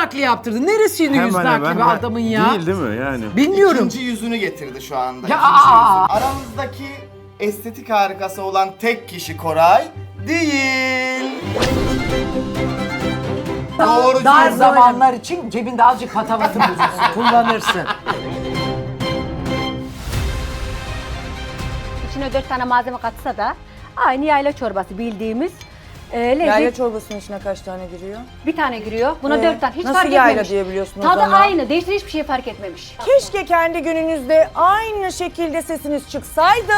nakli yaptırdı. Neresi yüz Hemen nakli bir adamın ya? Değil değil mi yani? Bilmiyorum. İkinci yüzünü getirdi şu anda. Ya, ikinci aa! yüzü. Aramızdaki estetik harikası olan tek kişi Koray değil. Doğru Dar cevap. zamanlar için cebinde azıcık patavatı bulunsun. Kullanırsın. İçine dört tane malzeme katsa da aynı yayla çorbası bildiğimiz e, lezzet Yayla çorbasının içine kaç tane giriyor? bir tane giriyor. Buna Ee, dört tane. Hiç nasıl fark yayla etmemiş. diyebiliyorsun o Tadı zaman? aynı. Değişti hiçbir şey fark etmemiş. Keşke kendi gününüzde aynı şekilde sesiniz çıksaydı.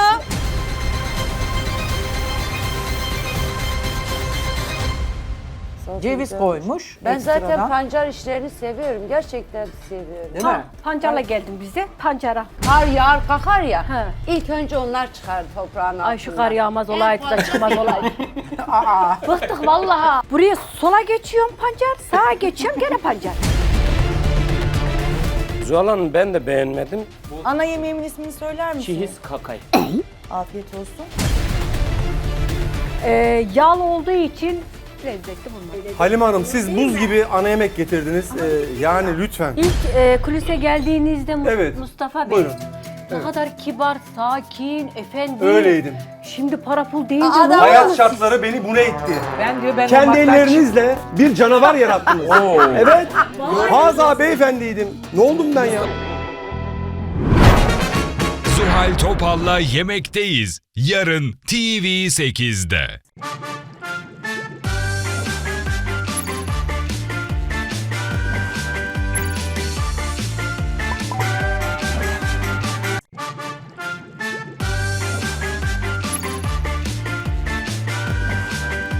Ceviz koymuş. Ben zaten ekstradan. pancar işlerini seviyorum. Gerçekten seviyorum. Değil Ha, mi? pancarla geldim bize. Pancara. Kar yağar kakar ya. Ha. İlk önce onlar çıkardı toprağın Ay şu kar yağmaz olaydı da çıkmaz olaydı. Bıktık vallahi. Buraya sola geçiyorum pancar, sağa geçiyorum gene pancar. Zuhal Hanım ben de beğenmedim. Ana yemeğimin ismini söyler misin? Çiğiz kakay. Afiyet olsun. Ee, yağlı olduğu için lezzetli bunlar. Halim Hanım siz buz gibi ana yemek getirdiniz. Ee, yani lütfen. İlk e, kulise geldiğinizde Mu- Evet. Mustafa Bey Buyurun. ne kadar kibar, sakin, efendi. Öyleydim. Şimdi para pul deyince Adam- ne Hayat oldu? şartları beni buna itti. Ben diyor ben Kendi olmaktan ellerinizle bir canavar yarattınız. evet. Haza beyefendiydim. Ne oldum ben ya? Zuhal Topal'la Yemekteyiz. Yarın TV8'de.